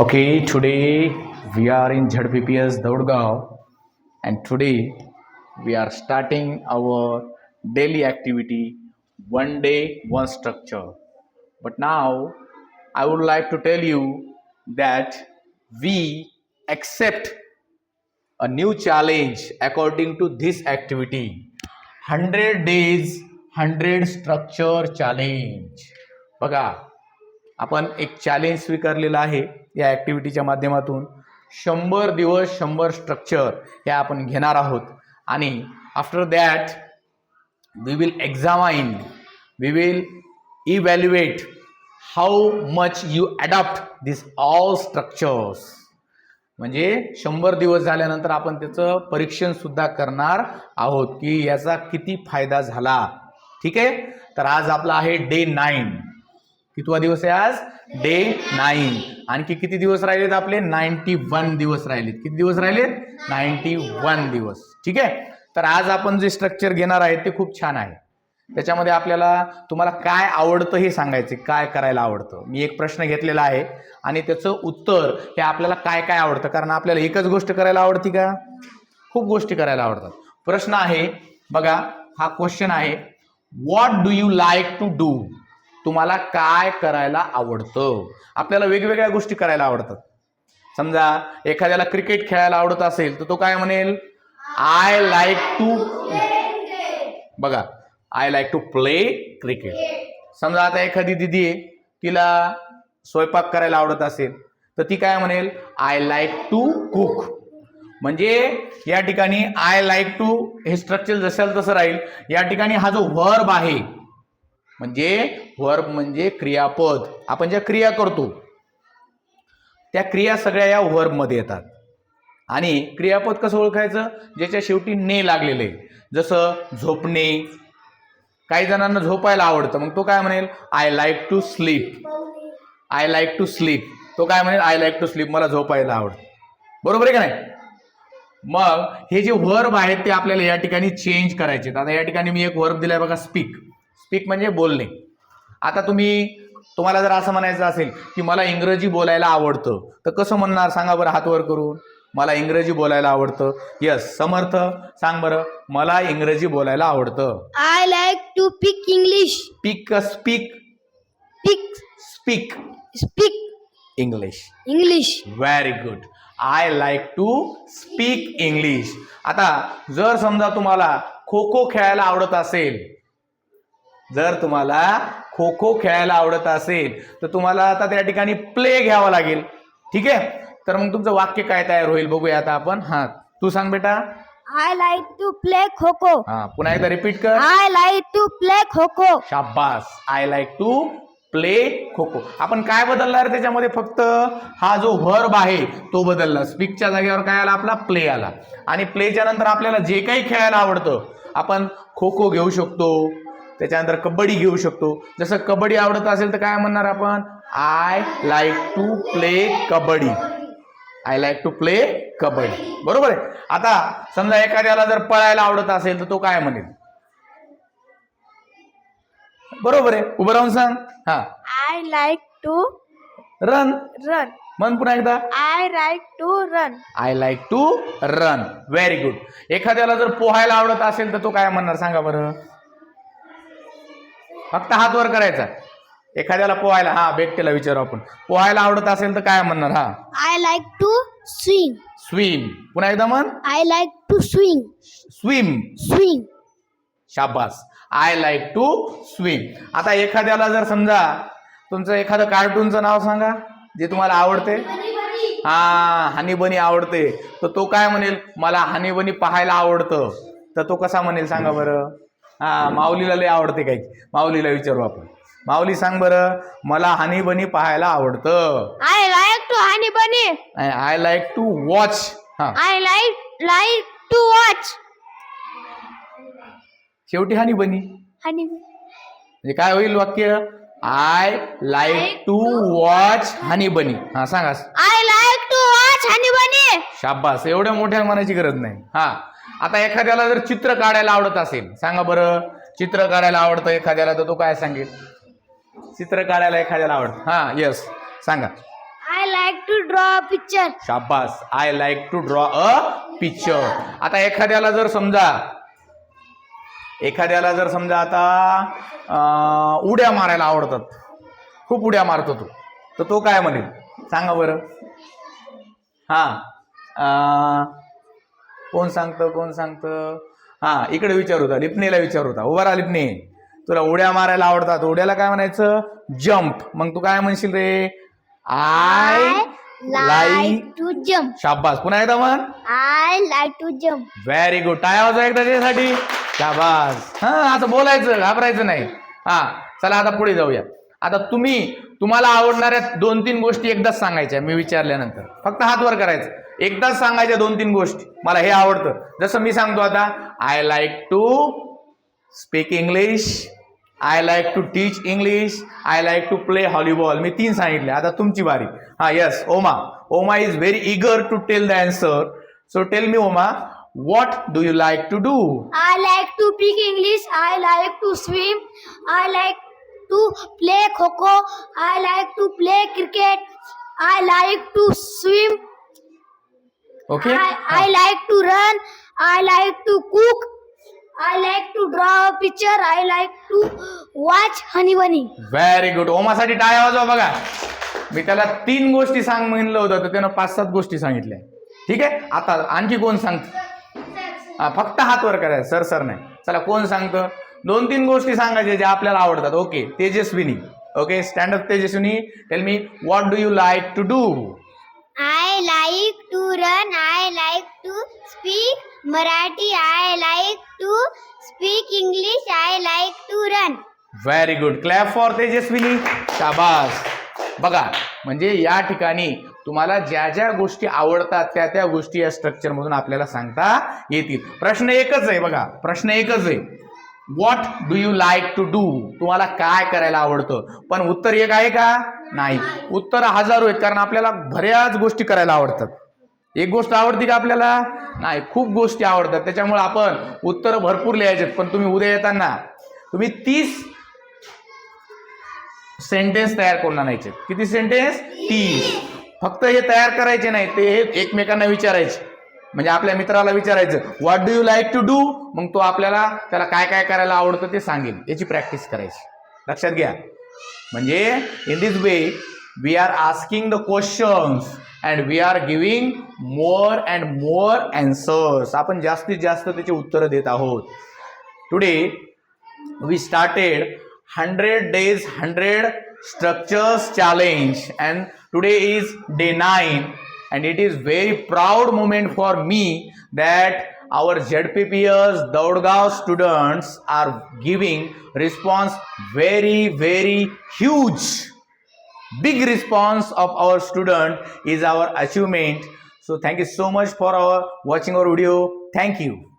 Okay today we are in Z P P S Daudgaon and today we are starting our daily activity one day one structure but now I would like to tell you that we accept a new challenge according to this activity hundred days hundred structure challenge बघा आपण एक challenge स्वीकारलेलं आहे. या ॲक्टिव्हिटीच्या माध्यमातून शंभर दिवस शंभर structure हे आपण घेणार आहोत. आणि after that we will examine we will evaluate how much you adopt this all structures म्हणजे शंभर दिवस झाल्यानंतर आपण त्याचं परीक्षणसुद्धा करणार आहोत की याचा किती फायदा झाला. ठीक आहे? तर आज आपला आहे डे नाईन कितवा दिवस आहे आज? डे नाईन आणखी किती दिवस राहिलेत आपले? नाईन्टी वन दिवस राहिलेत. किती दिवस राहिलेत? नाईन्टी वन दिवस. ठीक आहे? तर आज आपण जे स्ट्रक्चर घेणार आहे ते खूप छान आहे. त्याच्यामध्ये आपल्याला तुम्हाला काय आवडतं हे सांगायचं काय करायला आवडतं? मी एक प्रश्न घेतलेला आहे आणि त्याचं उत्तर हे आपल्याला काय काय आवडतं? कारण आपल्याला एकच गोष्ट करायला आवडती का? खूप गोष्टी करायला आवडतात. प्रश्न आहे बघा हा क्वेश्चन आहे what do you like to do तुम्हाला काय करायला आवडतं? आपल्याला वेगवेगळ्या गोष्टी करायला आवडतात. समजा एखाद्याला क्रिकेट खेळायला आवडत असेल तर तो काय म्हणेल? आय लाईक टू बघा I like to play cricket समजा आता एखादी दिदी आहे तिला स्वयंपाक करायला आवडत असेल तर ती काय म्हणेल? आय लाईक टू कुक म्हणजे या ठिकाणी आय लाईक टू हे स्ट्रक्चर जसेल तसं राहील या ठिकाणी हा जो वर्ब आहे म्हणजे वर्ब म्हणजे क्रियापद. आपण ज्या क्रिया करतो त्या क्रिया सगळ्या या व्हर्बमध्ये येतात. आणि क्रियापद कसं ओळखायचं? ज्याच्या शेवटी ने लागलेलं आहे. जसं झोपणे काही जणांना झोपायला आवडतं. मग तो काय म्हणेल? I like to sleep I like to sleep तो काय म्हणेल? आय लाईक टू स्लीप मला झोपायला आवडतं. बरोबर आहे का नाही? मग हे जे वर्ब आहेत ते आपल्याला या ठिकाणी चेंज करायचे आता या ठिकाणी मी एक वर्ब दिलाय बघा स्पीक स्पीक म्हणजे बोलणे. आता तुम्ही तुम्हाला जर असं म्हणायचं असेल की मला इंग्रजी बोलायला आवडतं तर कसं म्हणणार? सांगा बरं हात वर करून. मला इंग्रजी बोलायला आवडतं. यस समर्थ. सांग बरं मला इंग्रजी बोलायला आवडतं. I like to speak English. Pick speak Speak, speak speak. English English. Very good I like to speak English आता जर समजा तुम्हाला खो खो खेळायला आवडत असेल जर तुम्हाला खो खो खेळायला आवडत असेल तर तुम्हाला आता त्या ठिकाणी प्ले घ्यावा लागेल. ठीक आहे? तर मग तुमचं वाक्य काय तयार होईल बघूया आता आपण. हा तू सांग बेटा. I like to play Coco. हा पुन्हा एकदा रिपीट कर. I like to play Coco. शाबास. I like to play kho kho आपण काय बदलला रे त्याच्यामध्ये फक्त? हा जो व्हर्ब आहे तो बदलला. स्पीकच्या जागेवर काय आला? आपला प्ले आला. आणि प्लेच्या नंतर आपल्याला जे काही खेळायला आवडतं आपण खो खो घेऊ शकतो. त्याच्यानंतर कबड्डी घेऊ शकतो. जसं कबड्डी आवडत असेल तर काय म्हणणार आपण? I like to play kabaddi. I like to play kabaddi. बरोबर आहे? आता समजा एखाद्याला जर पळायला आवडत असेल तर तो काय म्हणेल? बरोबर आहे? उभं राहून सांग. हा. I like to run run. मन पुन्हा एकदा. I like to run. I like to run very good एखाद्याला जर पोहायला आवडत असेल तर तो काय म्हणणार? सांगा बरं. फक्त हात वर करायचा. एखाद्याला पोहायला हा बेकटेला विचारू आपण. पोहायला आवडत असेल तर काय म्हणणार हा? I like to swing. Swim पुन्हा एकदा म्हण. I like to swing. Swim Swing. शाबास. आय लाईक टू स्विम आता एखाद्याला जर समजा तुमचं एखादं कार्टूनचं नाव सांगा जे तुम्हाला आवडते. हा हनी बनी आवडते. तर तो काय म्हणेल? मला हनी बनी पाहायला आवडतं. तर तो कसा म्हणेल सांगा बरं. हा माऊलीला लय आवडते काही. माऊलीला विचारू आपण. माऊली सांग बरं मला हनी बनी पाहायला आवडतं. I like to honey bunny. I like to watch हा. I like like to watch. शेवटी हनी बनी. म्हणजे काय होईल वाक्य? I like to watch honey bunny हा सांगा. I like to watch honey bunny. शाबास एवढ्या मोठ्या म्हणायची गरज नाही. हा. आता एखाद्याला जर चित्र काढायला आवडत असेल सांगा बरं चित्र काढायला आवडतं एखाद्याला तर तो काय सांगेल? चित्र काढायला एखाद्याला आवडतं. हा यस सांगा. I like to draw a picture. शाबास. I like to draw a picture आता एखाद्याला जर समजा एखाद्याला जर समजा आता अं, उड्या मारायला आवडतात. खूप उड्या मारतो तो. तर तो काय म्हणेल? सांगा बरं. हां अं, कोण सांगतं कोण सांगतं? हां इकडे विचार होता लिपणीला विचार होता. उभा राहा लिपणे. तुला उड्या मारायला आवडतात. उड्याला काय म्हणायचं? जम्प मग तू काय म्हणशील रे? I like to jump. शाबास. पुन्हा एकदा म्हण. I like to jump. Very good टाळ्या वाजवा एकदा त्यासाठी शाबास. हा असं बोलायचं घाबरायचं नाही. हा चला आता पुढे जाऊया. आता तुम्ही तुम्हाला आवडणाऱ्या दोन तीन गोष्टी एकदाच सांगायच्या मी विचारल्यानंतर. फक्त हात वर करायचं. एकदाच सांगायच्या दोन तीन गोष्टी. मला हे आवडतं. जसं मी सांगतो आता I like to speak English I like to teach English I like to play volleyball मी तीन सांगितले. आता तुमची बारी. हा yes Oma. Oma is very eager to tell the answer so tell me Oma what do you like to do? I like to speak English. I like to swim. I like to play kho I like to play cricket. I like to swim. okay I, I like to run. I like to cook. I like to draw a picture. I like to watch Honey Bunny. Very good ओमासाठी टाळ्या वाजवा बघा मी त्याला तीन गोष्टी सांग म्हणलं होतं तर त्यानं पाच सात गोष्टी सांगितल्या ठीक आहे आता आणखी कोण सांगत हा फक्त हात वर करायचं सर सर नाही चला कोण सांगतं दोन तीन गोष्टी सांगायच्या ज्या आपल्याला आवडतात okay Tejaswini okay stand up Tejaswini tell me what do you like to do I like to run. I like to speak Marathi. I like to speak English. I like to run. Very good clap for Tejaswini शाबास बघा म्हणजे या ठिकाणी तुम्हाला ज्या ज्या गोष्टी आवडतात त्या त्या गोष्टी या स्ट्रक्चरमधून आपल्याला सांगता येतील प्रश्न एकच आहे बघा प्रश्न एकच आहे what do you like to do तुम्हाला काय करायला आवडतं? पण उत्तर एक आहे का? नाही. उत्तर हजारो आहेत कारण आपल्याला बऱ्याच गोष्टी करायला आवडतात. एक गोष्ट आवडती का आपल्याला? नाही खूप गोष्टी आवडतात. त्याच्यामुळे आपण उत्तर भरपूर लिहायचे पण तुम्ही उद्या येताना तुम्ही तीस सेंटेन्स तयार करून आणायचे किती सेंटेन्स तीस. फक्त हे तयार करायचे नाही ते हे एकमेकांना विचारायचे. म्हणजे आपल्या मित्राला विचारायचं what do you like to do मग तो आपल्याला त्याला काय काय करायला आवडतं ते सांगेल. याची प्रॅक्टिस करायची. लक्षात घ्या. म्हणजे in this way we are asking the questions and we are giving more and more answers आपण जास्तीत जास्त त्याची उत्तरं देत आहोत. Today we started hundred days hundred structures challenge and today is day nine and it is very proud moment for me that our ZPPS Daudgaon students are giving response very very huge. Big response of our student is our achievement. So thank you so much for our watching our video. Thank you